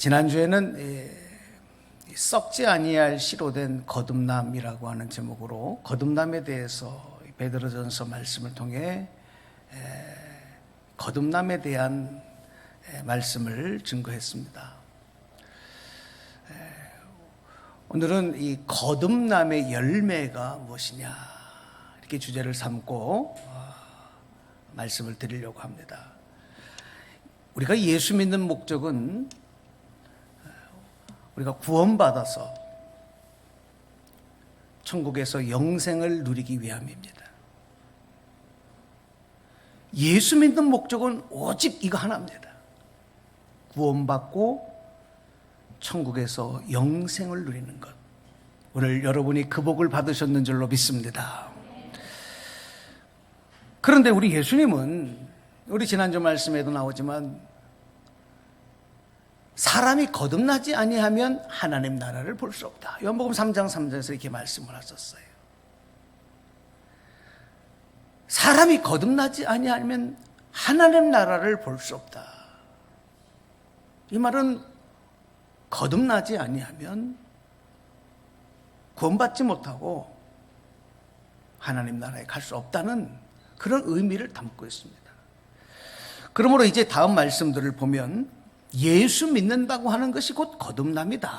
지난주에는 예, 썩지 아니할 씨로 된 거듭남이라고 하는 제목으로 거듭남에 대해서 베드로전서 말씀을 통해 에, 거듭남에 대한 에, 말씀을 증거했습니다. 에, 오늘은 이 거듭남의 열매가 무엇이냐 이렇게 주제를 삼고 어, 말씀을 드리려고 합니다. 우리가 예수 믿는 목적은 우리가 구원받아서 천국에서 영생을 누리기 위함입니다. 예수 믿는 목적은 오직 이거 하나입니다. 구원받고 천국에서 영생을 누리는 것. 오늘 여러분이 그 복을 받으셨는 줄로 믿습니다. 그런데 우리 예수님은 우리 지난주 말씀에도 나오지만 사람이 거듭나지 아니하면 하나님 나라를 볼 수 없다. 요한복음 3장 3절에서 이렇게 말씀을 하셨어요. 사람이 거듭나지 아니하면 하나님 나라를 볼 수 없다. 이 말은 거듭나지 아니하면 구원받지 못하고 하나님 나라에 갈 수 없다는 그런 의미를 담고 있습니다. 그러므로 이제 다음 말씀들을 보면 예수 믿는다고 하는 것이 곧 거듭남이다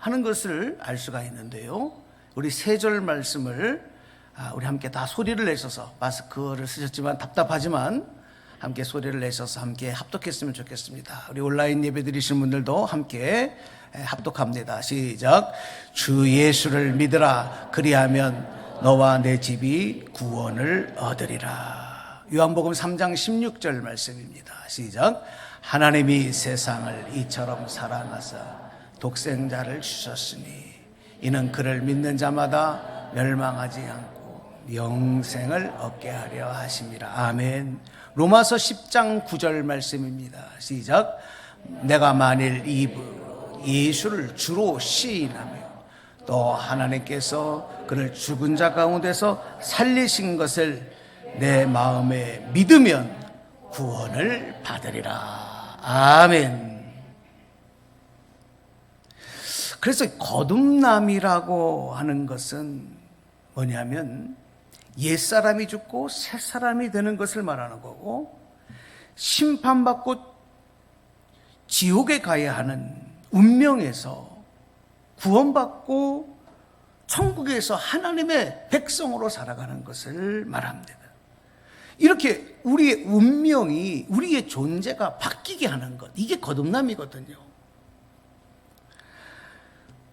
하는 것을 알 수가 있는데요. 우리 세절 말씀을 아, 우리 함께 다 소리를 내셔서 마스크를 쓰셨지만 답답하지만 함께 소리를 내셔서 함께 합독했으면 좋겠습니다. 우리 온라인 예배 드리신 분들도 함께 합독합니다. 시작. 주 예수를 믿으라. 그리하면 너와 내 집이 구원을 얻으리라. 요한복음 3장 16절 말씀입니다. 시작. 하나님이 세상을 이처럼 사랑하사 독생자를 주셨으니 이는 그를 믿는 자마다 멸망하지 않고 영생을 얻게 하려 하심이라. 아멘. 로마서 10장 9절 말씀입니다. 시작. 내가 만일 이 예수를 주로 시인하며 또 하나님께서 그를 죽은 자 가운데서 살리신 것을 내 마음에 믿으면 구원을 받으리라. 아멘. 그래서 거듭남이라고 하는 것은 뭐냐면 옛사람이 죽고 새사람이 되는 것을 말하는 거고 심판받고 지옥에 가야 하는 운명에서 구원받고 천국에서 하나님의 백성으로 살아가는 것을 말합니다. 이렇게 우리의 운명이 우리의 존재가 바뀌게 하는 것 이게 거듭남이거든요.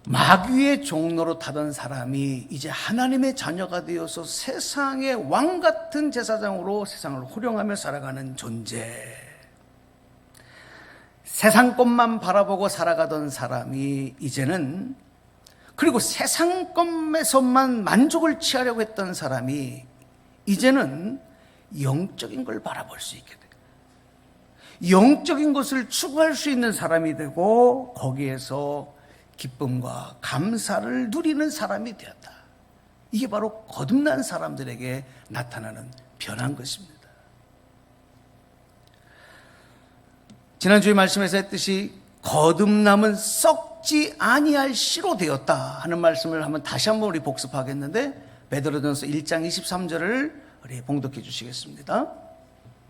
마귀의 종로로 타던 사람이 이제 하나님의 자녀가 되어서 세상의 왕 같은 제사장으로 세상을 호령하며 살아가는 존재. 세상 것만 바라보고 살아가던 사람이 이제는 그리고 세상 것에서만 만족을 취하려고 했던 사람이 이제는 영적인 걸 바라볼 수 있게 돼요. 영적인 것을 추구할 수 있는 사람이 되고 거기에서 기쁨과 감사를 누리는 사람이 되었다. 이게 바로 거듭난 사람들에게 나타나는 변한 것입니다. 지난주에 말씀에서 했듯이 거듭남은 썩지 아니할 씨로 되었다 하는 말씀을 한번 다시 한번 우리 복습하겠는데 베드로전서 1장 23절을 우리 봉독해 주시겠습니다.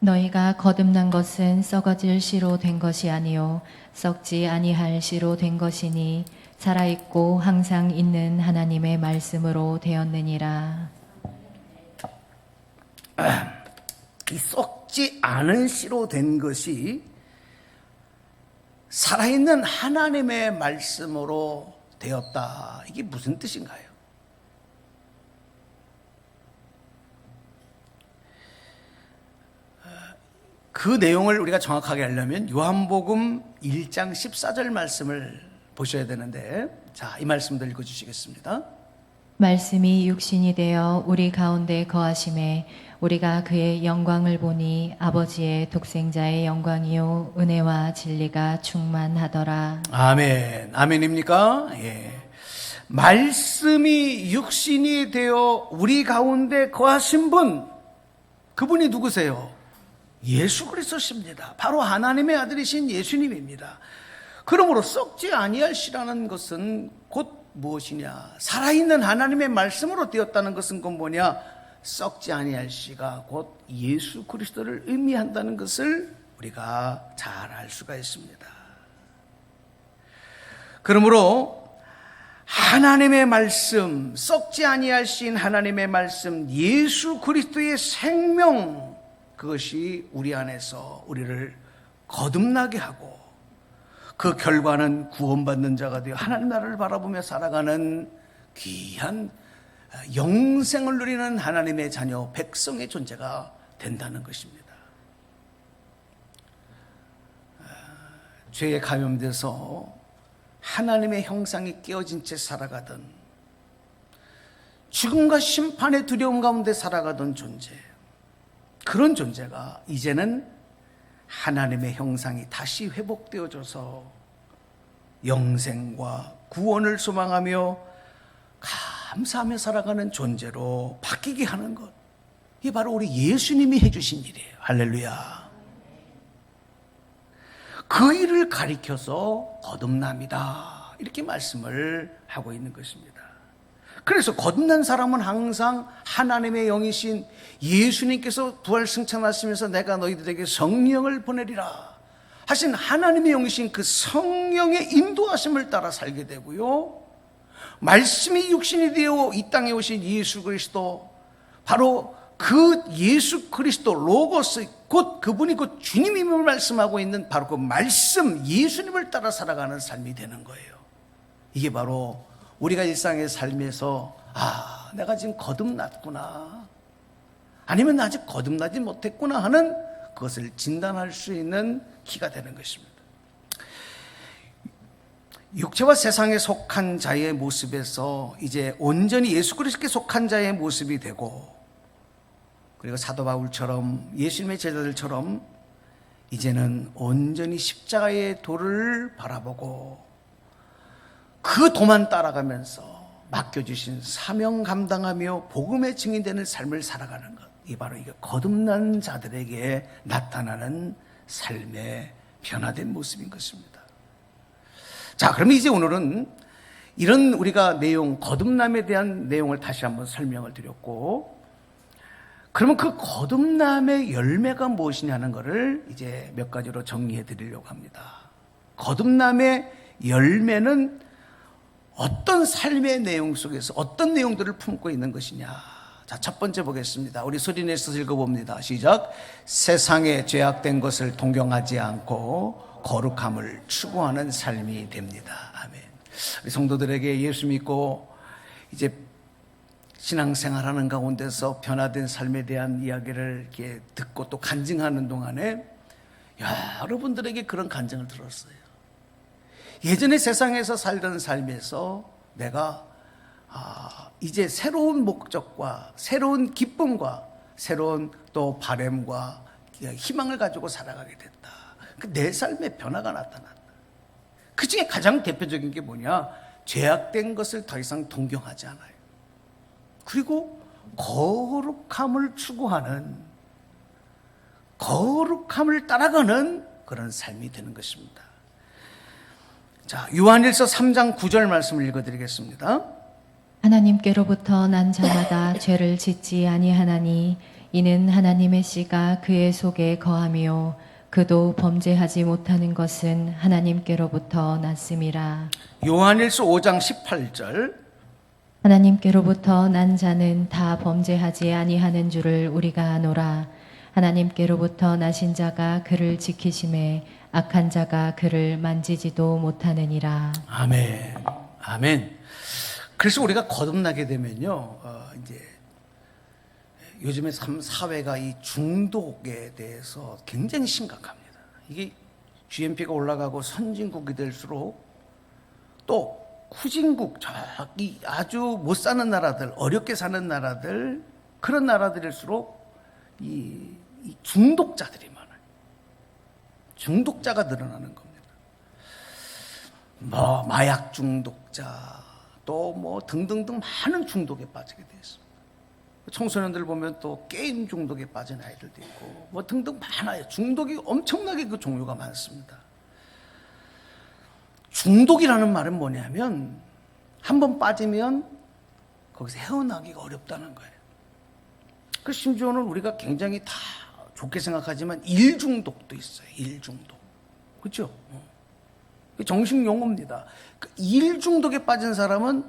너희가 거듭난 것은 썩어질 씨로 된 것이 아니요 썩지 아니할 씨로 된 것이니 살아 있고 항상 있는 하나님의 말씀으로 되었느니라. 이 썩지 않은 씨로 된 것이 살아있는 하나님의 말씀으로 되었다. 이게 무슨 뜻인가요? 그 내용을 우리가 정확하게 알려면 요한복음 1장 14절 말씀을 보셔야 되는데 자, 이 말씀도 읽어 주시겠습니다. 말씀이 육신이 되어 우리 가운데 거하심에 우리가 그의 영광을 보니 아버지의 독생자의 영광이요 은혜와 진리가 충만하더라. 아멘. 아멘입니까? 예. 말씀이 육신이 되어 우리 가운데 거하신 분, 그분이 누구세요? 예수 그리스도십니다. 바로 하나님의 아들이신 예수님입니다. 그러므로 썩지 아니할 씨라는 것은 곧 무엇이냐? 살아있는 하나님의 말씀으로 되었다는 것은 곧 뭐냐? 썩지 아니할 씨가 곧 예수 그리스도를 의미한다는 것을 우리가 잘 알 수가 있습니다. 그러므로 하나님의 말씀, 썩지 아니할 신 하나님의 말씀, 예수 그리스도의 생명, 그것이 우리 안에서 우리를 거듭나게 하고 그 결과는 구원받는 자가 되어 하나님 나라를 바라보며 살아가는 귀한 영생을 누리는 하나님의 자녀, 백성의 존재가 된다는 것입니다. 죄에 감염돼서 하나님의 형상이 깨어진 채 살아가던 죽음과 심판의 두려움 가운데 살아가던 존재 그런 존재가 이제는 하나님의 형상이 다시 회복되어져서 영생과 구원을 소망하며 감사하며 살아가는 존재로 바뀌게 하는 것. 이게 바로 우리 예수님이 해주신 일이에요. 할렐루야. 그 일을 가리켜서 거듭납니다. 이렇게 말씀을 하고 있는 것입니다. 그래서 거듭난 사람은 항상 하나님의 영이신 예수님께서 부활 승천하시면서 내가 너희들에게 성령을 보내리라 하신 하나님의 영이신 그 성령의 인도하심을 따라 살게 되고요. 말씀이 육신이 되어 이 땅에 오신 예수 그리스도 바로 그 예수 그리스도 로고스 곧 그분이 곧 주님임을 말씀하고 있는 바로 그 말씀 예수님을 따라 살아가는 삶이 되는 거예요. 이게 바로 우리가 일상의 삶에서 아 내가 지금 거듭났구나 아니면 아직 거듭나지 못했구나 하는 그것을 진단할 수 있는 키가 되는 것입니다. 육체와 세상에 속한 자의 모습에서 이제 온전히 예수 그리스도께 속한 자의 모습이 되고 그리고 사도 바울처럼 예수님의 제자들처럼 이제는 온전히 십자가의 도를 바라보고 그 도만 따라가면서 맡겨주신 사명 감당하며 복음의 증인 되는 삶을 살아가는 것. 이 바로 이게 거듭난 자들에게 나타나는 삶의 변화된 모습인 것입니다. 자, 그러면 이제 오늘은 이런 우리가 내용, 거듭남에 대한 내용을 다시 한번 설명을 드렸고, 그러면 그 거듭남의 열매가 무엇이냐는 것을 이제 몇 가지로 정리해 드리려고 합니다. 거듭남의 열매는 어떤 삶의 내용 속에서 어떤 내용들을 품고 있는 것이냐. 자, 첫 번째 보겠습니다. 우리 소리 내서 읽어봅니다. 시작. 세상에 죄악된 것을 동경하지 않고 거룩함을 추구하는 삶이 됩니다. 아멘. 우리 성도들에게 예수 믿고 이제 신앙생활하는 가운데서 변화된 삶에 대한 이야기를 이렇게 듣고 또 간증하는 동안에 여러분들에게 그런 간증을 들었어요. 예전에 세상에서 살던 삶에서 내가 아, 이제 새로운 목적과 새로운 기쁨과 새로운 또 바램과 희망을 가지고 살아가게 됐다. 그 내 삶의 변화가 나타났다. 그 중에 가장 대표적인 게 뭐냐? 죄악된 것을 더 이상 동경하지 않아요. 그리고 거룩함을 추구하는 거룩함을 따라가는 그런 삶이 되는 것입니다. 자, 요한일서 3장 9절 말씀을 읽어 드리겠습니다. 하나님께로부터 난 자마다 죄를 짓지 아니하나니 이는 하나님의 씨가 그의 속에 거하며 그도 범죄하지 못하는 것은 하나님께로부터 났음이라 요한일서 5장 18절. 하나님께로부터 난 자는 다 범죄하지 아니하는 줄을 우리가 아노라 하나님께로부터 나신 자가 그를 지키심에 악한 자가 그를 만지지도 못하느니라 아멘. 아멘. 그래서 우리가 거듭나게 되면요, 어, 이제 요즘에 참 사회가 이 중독에 대해서 굉장히 심각합니다. 이게 GNP가 올라가고 선진국이 될수록 또 후진국, 저기 아주 못 사는 나라들, 어렵게 사는 나라들, 그런 나라들일수록 이, 이 중독자들이. 중독자가 늘어나는 겁니다. 뭐 마약 중독자 또 뭐 등등등 많은 중독에 빠지게 되어 있습니다. 청소년들 보면 또 게임 중독에 빠진 아이들도 있고 뭐 등등 많아요. 중독이 엄청나게 그 종류가 많습니다. 중독이라는 말은 뭐냐면 한 번 빠지면 거기서 헤어나기가 어렵다는 거예요. 그 심지어는 우리가 굉장히 다 좋게 생각하지만 일중독도 있어요. 일중독. 그렇죠? 어. 정식 용어입니다. 그 일중독에 빠진 사람은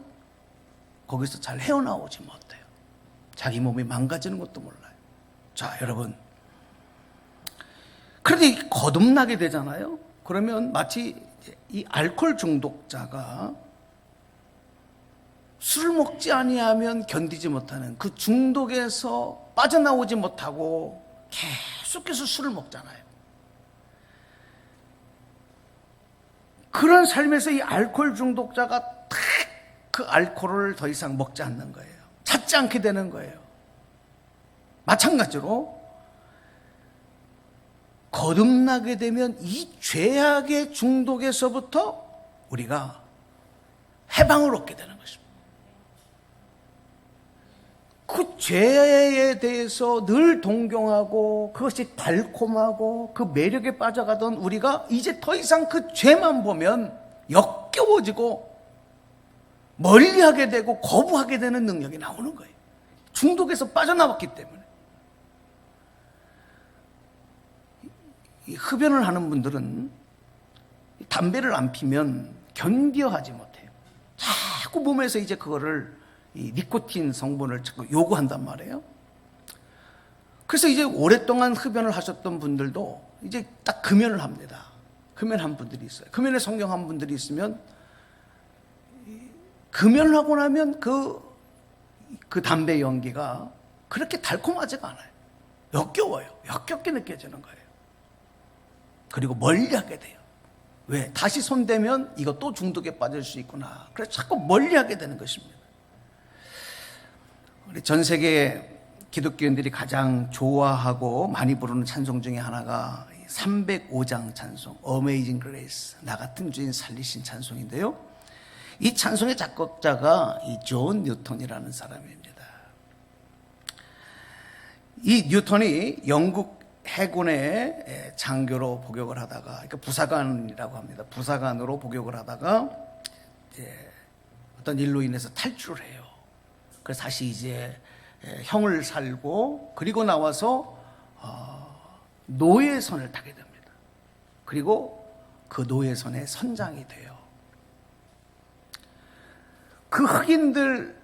거기서 잘 헤어나오지 못해요. 자기 몸이 망가지는 것도 몰라요. 자, 여러분. 그런데 거듭나게 되잖아요. 그러면 마치 이 알코올 중독자가 술을 먹지 아니하면 견디지 못하는 그 중독에서 빠져나오지 못하고 계속해서 술을 먹잖아요. 그런 삶에서 이 알코올 중독자가 탁 그 알코올을 더 이상 먹지 않는 거예요. 찾지 않게 되는 거예요. 마찬가지로 거듭나게 되면 이 죄악의 중독에서부터 우리가 해방을 얻게 되는 것입니다. 그 죄에 대해서 늘 동경하고 그것이 달콤하고 그 매력에 빠져가던 우리가 이제 더 이상 그 죄만 보면 역겨워지고 멀리하게 되고 거부하게 되는 능력이 나오는 거예요. 중독에서 빠져나왔기 때문에. 이 흡연을 하는 분들은 담배를 안 피면 견뎌하지 못해요. 자꾸 몸에서 이제 그거를 이 니코틴 성분을 자꾸 요구한단 말이에요. 그래서 이제 오랫동안 흡연을 하셨던 분들도 이제 딱 금연을 합니다. 금연한 분들이 있어요. 금연에 성경한 분들이 있으면 이 금연을 하고 나면 그, 그 담배 연기가 그렇게 달콤하지가 않아요. 역겨워요. 역겹게 느껴지는 거예요. 그리고 멀리 하게 돼요. 왜? 다시 손대면 이거 또 중독에 빠질 수 있구나. 그래서 자꾸 멀리 하게 되는 것입니다. 우리 전 세계 기독교인들이 가장 좋아하고 많이 부르는 찬송 중에 하나가 305장 찬송, Amazing Grace, 나 같은 주인 살리신 찬송인데요. 이 찬송의 작곡자가 이 존 뉴턴이라는 사람입니다. 이 뉴턴이 영국 해군의 장교로 복역을 하다가, 그러니까 부사관이라고 합니다. 부사관으로 복역을 하다가 이제 어떤 일로 인해서 탈출을 해요. 그래서 다시 이제 형을 살고 그리고 나와서 어, 노예 선을 타게 됩니다. 그리고 그 노예 선의 선장이 돼요. 그 흑인들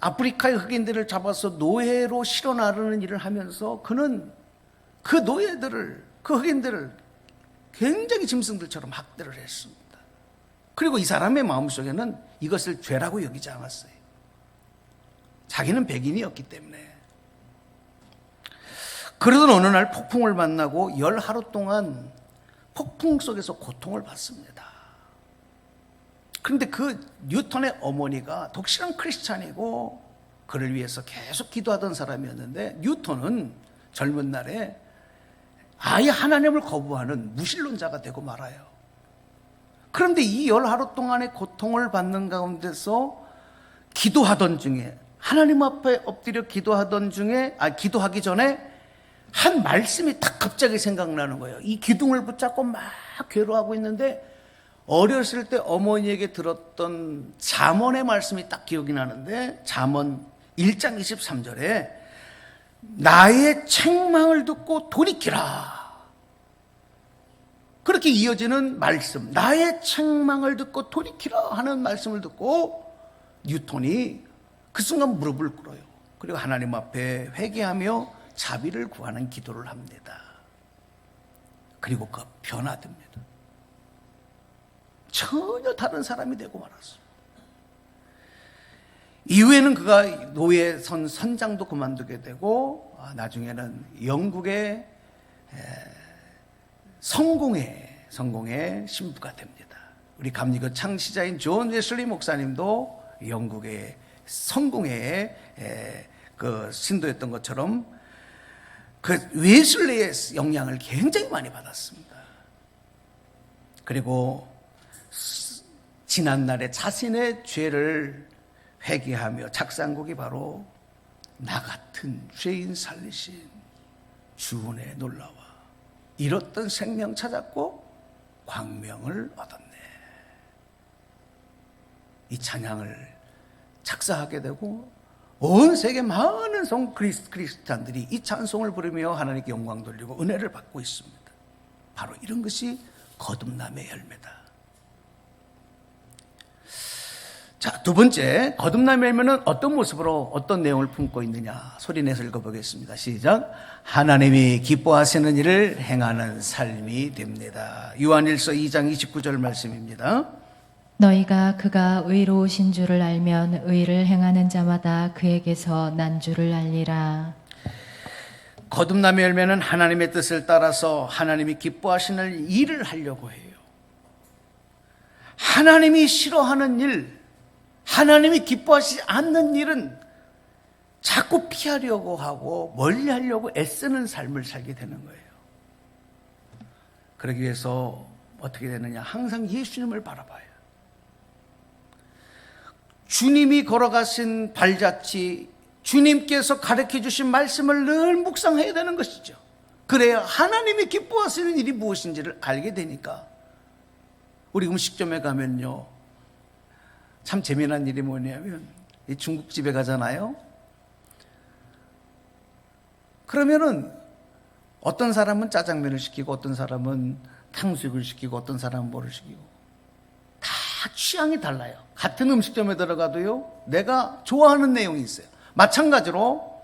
아프리카의 흑인들을 잡아서 노예로 실어 나르는 일을 하면서 그는 그 노예들을 그 흑인들을 굉장히 짐승들처럼 학대를 했습니다. 그리고 이 사람의 마음속에는 이것을 죄라고 여기지 않았어요. 자기는 백인이었기 때문에. 그러던 어느 날 폭풍을 만나고 열 하루 동안 폭풍 속에서 고통을 받습니다. 그런데 그 뉴턴의 어머니가 독실한 크리스찬이고 그를 위해서 계속 기도하던 사람이었는데 뉴턴은 젊은 날에 아예 하나님을 거부하는 무신론자가 되고 말아요. 그런데 이 열 하루 동안의 고통을 받는 가운데서 기도하던 중에 하나님 앞에 엎드려 기도하던 중에 아 기도하기 전에 한 말씀이 딱 갑자기 생각나는 거예요. 이 기둥을 붙잡고 막 괴로워하고 있는데 어렸을 때 어머니에게 들었던 잠언의 말씀이 딱 기억이 나는데 잠언 1장 23절에 나의 책망을 듣고 돌이키라. 그렇게 이어지는 말씀, 나의 책망을 듣고 돌이키라 하는 말씀을 듣고 뉴턴이 그 순간 무릎을 꿇어요. 그리고 하나님 앞에 회개하며 자비를 구하는 기도를 합니다. 그리고 그 변화됩니다. 전혀 다른 사람이 되고 말았어요. 이후에는 그가 노예 선 선장도 그만두게 되고 아, 나중에는 영국의 성공의 성공의 신부가 됩니다. 우리 감리교 창시자인 존 웨슬리 목사님도 영국의 성공의 그 신도였던 것처럼 그 웨슬리의 영향을 굉장히 많이 받았습니다. 그리고 지난날에 자신의 죄를 회개하며 작사한 곡이 바로 나 같은 죄인 살리신 주은의 놀라와 잃었던 생명 찾았고 광명을 얻었네. 이 찬양을 작사하게 되고 온 세계 많은 성 그리스, 크리스찬들이 이 찬송을 부르며 하나님께 영광 돌리고 은혜를 받고 있습니다. 바로 이런 것이 거듭남의 열매다. 자, 두 번째, 거듭남의 열매는 어떤 모습으로 어떤 내용을 품고 있느냐 소리내서 읽어보겠습니다. 시작. 하나님이 기뻐하시는 일을 행하는 삶이 됩니다. 요한일서 2장 29절 말씀입니다. 너희가 그가 의로우신 줄을 알면 의를 행하는 자마다 그에게서 난 줄을 알리라. 거듭남의 열매는 하나님의 뜻을 따라서 하나님이 기뻐하시는 일을 하려고 해요. 하나님이 싫어하는 일, 하나님이 기뻐하시지 않는 일은 자꾸 피하려고 하고 멀리 하려고 애쓰는 삶을 살게 되는 거예요. 그러기 위해서 어떻게 되느냐? 항상 예수님을 바라봐요. 주님이 걸어가신 발자취, 주님께서 가르쳐 주신 말씀을 늘 묵상해야 되는 것이죠. 그래야 하나님이 기뻐하시는 일이 무엇인지를 알게 되니까. 우리 음식점에 가면요. 참 재미난 일이 뭐냐면, 이 중국집에 가잖아요. 그러면은 어떤 사람은 짜장면을 시키고, 어떤 사람은 탕수육을 시키고, 어떤 사람은 뭐를 시키고. 다 취향이 달라요. 같은 음식점에 들어가도요, 내가 좋아하는 내용이 있어요. 마찬가지로,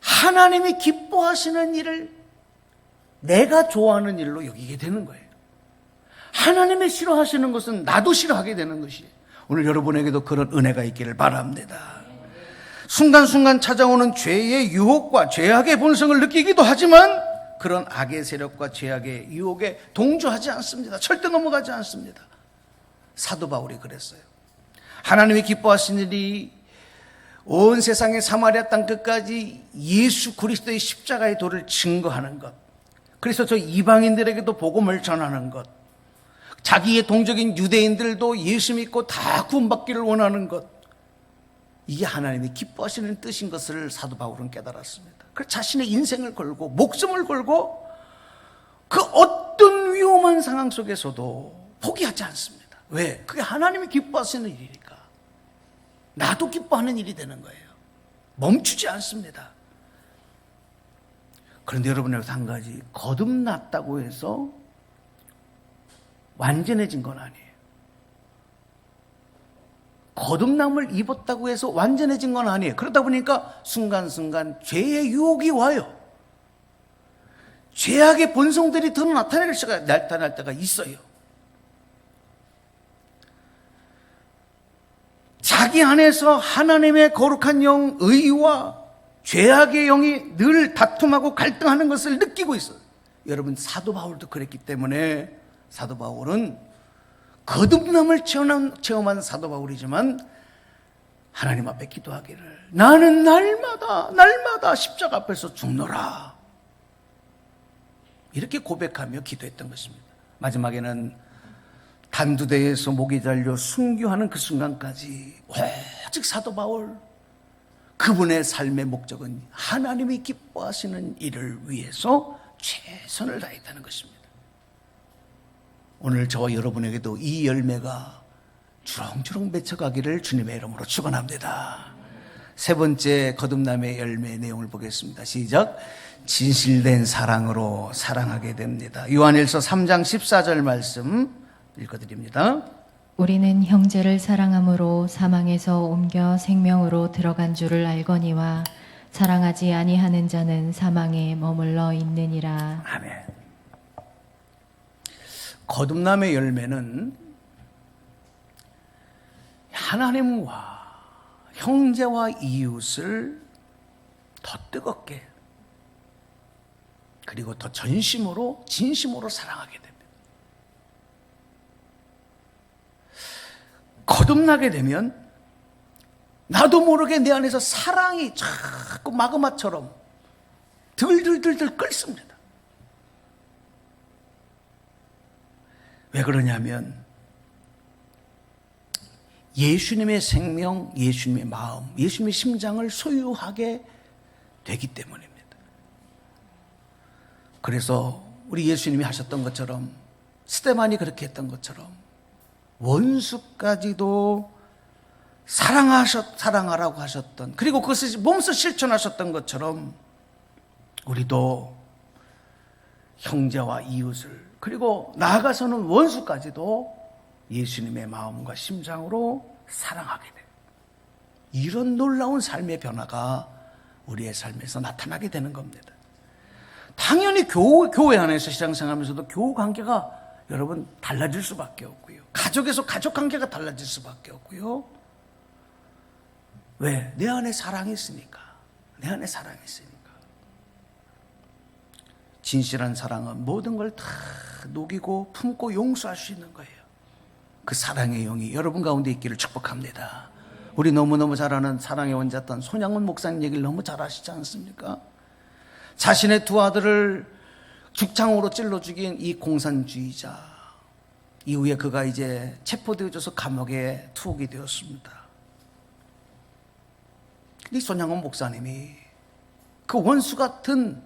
하나님이 기뻐하시는 일을 내가 좋아하는 일로 여기게 되는 거예요. 하나님이 싫어하시는 것은 나도 싫어하게 되는 것이에요. 오늘 여러분에게도 그런 은혜가 있기를 바랍니다. 순간순간 찾아오는 죄의 유혹과 죄악의 본성을 느끼기도 하지만 그런 악의 세력과 죄악의 유혹에 동조하지 않습니다. 절대 넘어가지 않습니다. 사도 바울이 그랬어요. 하나님이 기뻐하시는 일이 온 세상의 사마리아 땅 끝까지 예수 그리스도의 십자가의 도를 증거하는 것. 그래서 저 이방인들에게도 복음을 전하는 것. 자기의 동족인 유대인들도 예수 믿고 다 구원받기를 원하는 것. 이게 하나님이 기뻐하시는 뜻인 것을 사도 바울은 깨달았습니다. 그래서 자신의 인생을 걸고 목숨을 걸고 그 어떤 위험한 상황 속에서도 포기하지 않습니다. 왜? 그게 하나님이 기뻐하시는 일이니까. 나도 기뻐하는 일이 되는 거예요. 멈추지 않습니다. 그런데 여러분 여기서 한 가지 거듭났다고 해서 완전해진 건 아니에요. 거듭남을 입었다고 해서 완전해진 건 아니에요. 그러다 보니까 순간순간 죄의 유혹이 와요. 죄악의 본성들이 더 나타날 수가 나타날 때가 있어요. 자기 안에서 하나님의 거룩한 영, 의와 죄악의 영이 늘 다툼하고 갈등하는 것을 느끼고 있어요. 여러분 사도 바울도 그랬기 때문에 사도 바울은 거듭남을 체험한, 체험한 사도 바울이지만 하나님 앞에 기도하기를 나는 날마다 날마다 십자가 앞에서 죽노라 이렇게 고백하며 기도했던 것입니다. 마지막에는 단두대에서 목이 잘려 순교하는 그 순간까지 오직 사도 바울 그분의 삶의 목적은 하나님이 기뻐하시는 일을 위해서 최선을 다했다는 것입니다. 오늘 저와 여러분에게도 이 열매가 주렁주렁 맺혀가기를 주님의 이름으로 축원합니다. 세 번째 거듭남의 열매 내용을 보겠습니다. 시작. 진실된 사랑으로 사랑하게 됩니다. 요한일서 3장 14절 말씀 읽어드립니다. 우리는 형제를 사랑함으로 사망에서 옮겨 생명으로 들어간 줄을 알거니와 사랑하지 아니하는 자는 사망에 머물러 있느니라. 아멘. 거듭남의 열매는 하나님과 형제와 이웃을 더 뜨겁게 그리고 더 전심으로 진심으로 사랑하게 됩니다. 거듭나게 되면 나도 모르게 내 안에서 사랑이 자꾸 마그마처럼 들들들들 끓습니다. 왜 그러냐면 예수님의 생명, 예수님의 마음, 예수님의 심장을 소유하게 되기 때문입니다. 그래서 우리 예수님이 하셨던 것처럼 스테반이 그렇게 했던 것처럼 원수까지도 사랑하셨, 사랑하라고 하셨던, 그리고 그것을 몸소 실천하셨던 것처럼 우리도 형제와 이웃을, 그리고 나아가서는 원수까지도 예수님의 마음과 심장으로 사랑하게 돼요. 이런 놀라운 삶의 변화가 우리의 삶에서 나타나게 되는 겁니다. 당연히 교회, 교회 안에서 신앙생활하면서도 교우 관계가 여러분 달라질 수밖에 없고요. 가족에서 가족 관계가 달라질 수밖에 없고요. 왜? 내 안에 사랑이 있으니까. 내 안에 사랑이 있으니까. 진실한 사랑은 모든 걸 다 녹이고 품고 용서할 수 있는 거예요. 그 사랑의 영이 여러분 가운데 있기를 축복합니다. 우리 너무너무 잘 아는 사랑의 원자던 손양원 목사님 얘기를 너무 잘 아시지 않습니까? 자신의 두 아들을 죽창으로 찔러 죽인 이 공산주의자. 이후에 그가 이제 체포되어져서 감옥에 투옥이 되었습니다. 이 손양원 목사님이 그 원수 같은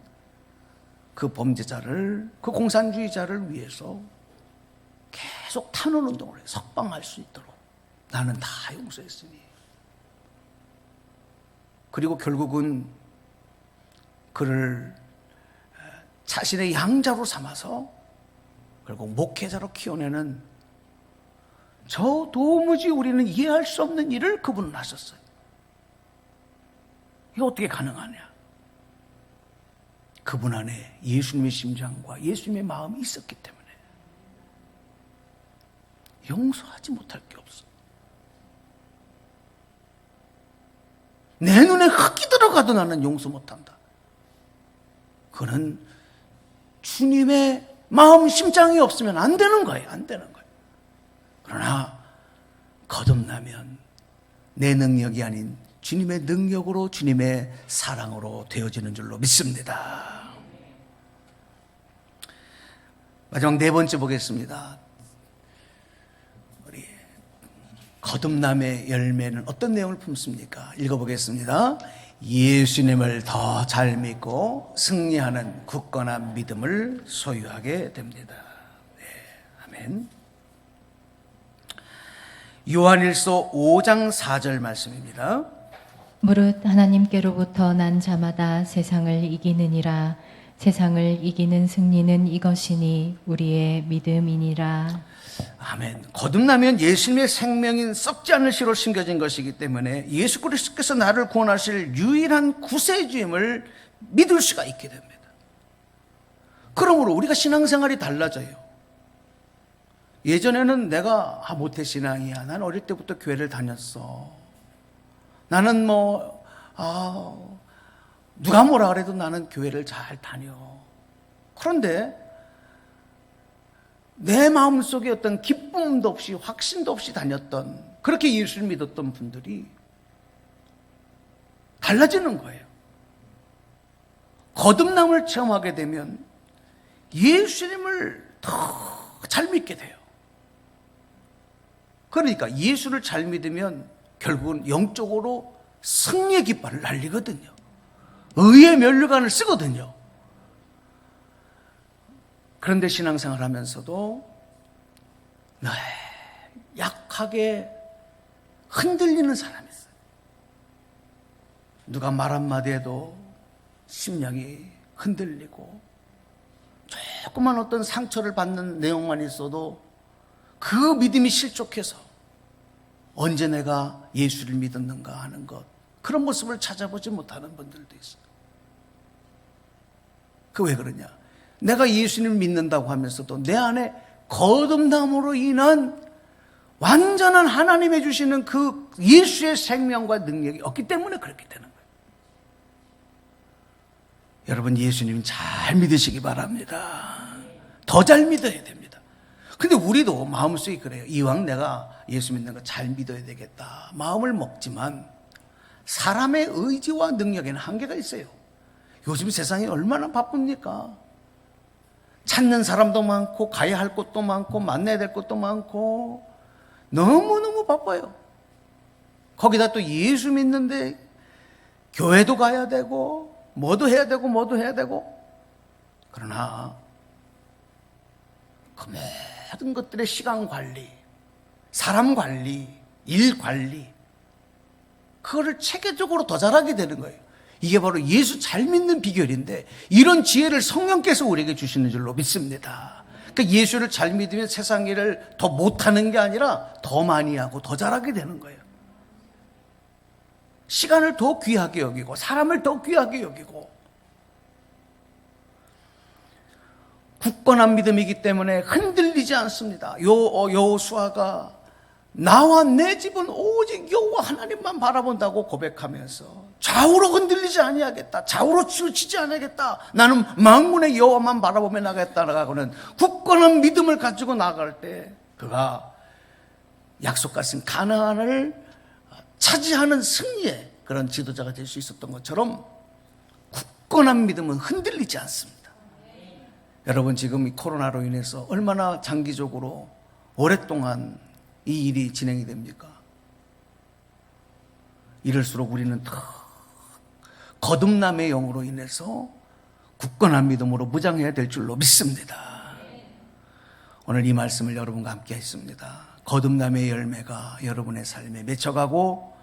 그 범죄자를, 그 공산주의자를 위해서 계속 탄원 운동을 해 석방할 수 있도록 나는 다 용서했으니. 그리고 결국은 그를 자신의 양자로 삼아서 결국 목회자로 키워내는 저 도무지 우리는 이해할 수 없는 일을 그분은 하셨어요. 이게 어떻게 가능하냐? 그분 안에 예수님의 심장과 예수님의 마음이 있었기 때문에 용서하지 못할 게 없어. 내 눈에 흙이 들어가도 나는 용서 못한다. 그는 주님의 마음 심장이 없으면 안 되는 거예요. 안 되는 거예요. 그러나 거듭나면 내 능력이 아닌 주님의 능력으로 주님의 사랑으로 되어지는 줄로 믿습니다. 마지막 네 번째 보겠습니다. 우리 거듭남의 열매는 어떤 내용을 품습니까? 읽어보겠습니다. 예수님을 더 잘 믿고 승리하는 굳건한 믿음을 소유하게 됩니다. 네, 아멘. 요한일서 5장 4절 말씀입니다. 무릇 하나님께로부터 난 자마다 세상을 이기느니라 세상을 이기는 승리는 이것이니 우리의 믿음이니라 아멘. 거듭나면 예수님의 생명인 썩지 않을 시로 심겨진 것이기 때문에 예수 그리스도께서 나를 구원하실 유일한 구세주임을 믿을 수가 있게 됩니다. 그러므로 우리가 신앙생활이 달라져요. 예전에는 내가 아 모태 신앙이야. 난 어릴 때부터 교회를 다녔어. 나는 뭐 아, 누가 뭐라 그래도 나는 교회를 잘 다녀. 그런데 내 마음속에 어떤 기쁨도 없이 확신도 없이 다녔던 그렇게 예수를 믿었던 분들이 달라지는 거예요. 거듭남을 체험하게 되면 예수님을 더 잘 믿게 돼요. 그러니까 예수를 잘 믿으면 결국은 영적으로 승리의 깃발을 날리거든요. 의의 면류관을 쓰거든요. 그런데 신앙생활 하면서도 네, 약하게 흔들리는 사람이 있어요. 누가 말 한마디 해도 심령이 흔들리고 조그만 어떤 상처를 받는 내용만 있어도 그 믿음이 실족해서 언제 내가 예수를 믿었는가 하는 것 그런 모습을 찾아보지 못하는 분들도 있어요. 그 왜 그러냐? 내가 예수님을 믿는다고 하면서도 내 안에 거듭남으로 인한 완전한 하나님의 주시는 그 예수의 생명과 능력이 없기 때문에 그렇게 되는 거예요. 여러분 예수님 잘 믿으시기 바랍니다. 더 잘 믿어야 됩니다. 근데 우리도 마음속에 그래요. 이왕 내가 예수 믿는 거 잘 믿어야 되겠다. 마음을 먹지만 사람의 의지와 능력에는 한계가 있어요. 요즘 세상이 얼마나 바쁩니까? 찾는 사람도 많고, 가야 할 곳도 많고, 만나야 될 곳도 많고, 너무너무 바빠요. 거기다 또 예수 믿는데, 교회도 가야 되고, 뭐도 해야 되고, 뭐도 해야 되고. 그러나, 그 모든 것들의 시간 관리, 사람 관리, 일 관리, 그거를 체계적으로 더 잘하게 되는 거예요. 이게 바로 예수 잘 믿는 비결인데 이런 지혜를 성령께서 우리에게 주시는 줄로 믿습니다. 그러니까 예수를 잘 믿으면 세상 일을 더 못하는 게 아니라 더 많이 하고 더 잘하게 되는 거예요. 시간을 더 귀하게 여기고 사람을 더 귀하게 여기고 굳건한 믿음이기 때문에 흔들리지 않습니다. 요 어, 여호수아가 나와 내 집은 오직 여호와 하나님만 바라본다고 고백하면서 좌우로 흔들리지 아니하겠다. 좌우로 치우치지 않겠다. 나는 망문의 여호와만 바라보며 나가겠다라고는 굳건한 믿음을 가지고 나갈 때 그가 약속하신 가나안을 차지하는 승리의 그런 지도자가 될 수 있었던 것처럼 굳건한 믿음은 흔들리지 않습니다. 여러분 지금 이 코로나로 인해서 얼마나 장기적으로 오랫동안 이 일이 진행이 됩니까? 이럴수록 우리는 더 거듭남의 영으로 인해서 굳건한 믿음으로 무장해야 될 줄로 믿습니다. 오늘 이 말씀을 여러분과 함께 했습니다. 거듭남의 열매가 여러분의 삶에 맺혀가고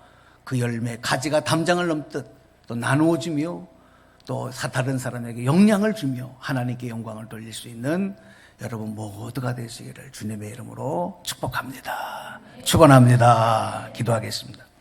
그 열매 가지가 담장을 넘듯 또 나누어지며 또 다른 사람에게 영향을 주며 하나님께 영광을 돌릴 수 있는 여러분 모두가 되시기를 주님의 이름으로 축복합니다. 축원합니다. 기도하겠습니다.